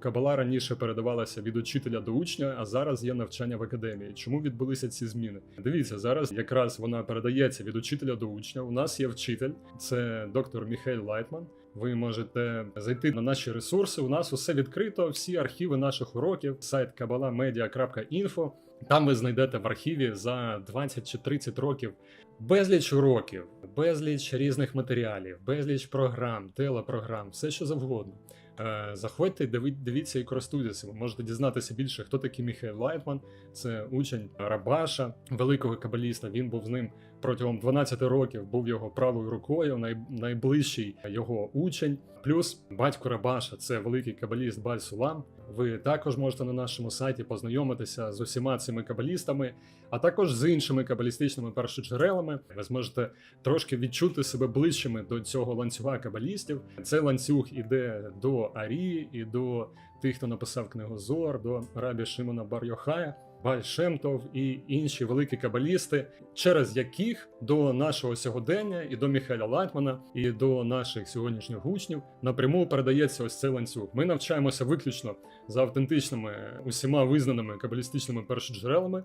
Кабала раніше передавалася від учителя до учня, а зараз є навчання в академії. Чому відбулися ці зміни? Дивіться, зараз якраз вона передається від учителя до учня. У нас є вчитель, це доктор Міхель Лайтман. Ви можете зайти на наші ресурси. У нас усе відкрито, всі архіви наших уроків, сайт kabalamedia.info. Там ви знайдете в архіві за 20 чи 30 років безліч уроків, безліч різних матеріалів, безліч програм, телепрограм, все що завгодно. Е, Заходьте, дивіться і користуйтеся. Ви можете дізнатися більше, хто такий Міхайл Лайтман. Це учень Рабаша, великого кабаліста. Він був з ним протягом 12 років, був його правою рукою, най, найближчий його учень. Плюс батько Рабаша це великий кабаліст Баль Сулам. Ви також можете на нашому сайті познайомитися з усіма цими кабалістами, а також з іншими кабалістичними першоджерелами. Ви зможете трошки відчути себе ближчими до цього ланцюга кабалістів. Цей ланцюг іде до Арії і до тих, хто написав книгу Зор, до Рабі Шимона Бар-Йохая, Баль і інші великі кабалісти, через яких до нашого сьогодення і до Міхеля Лайтмана, і до наших сьогоднішніх учнів напряму передається ось цей ланцюг. Ми навчаємося виключно за автентичними усіма визнаними кабалістичними першоджерелами.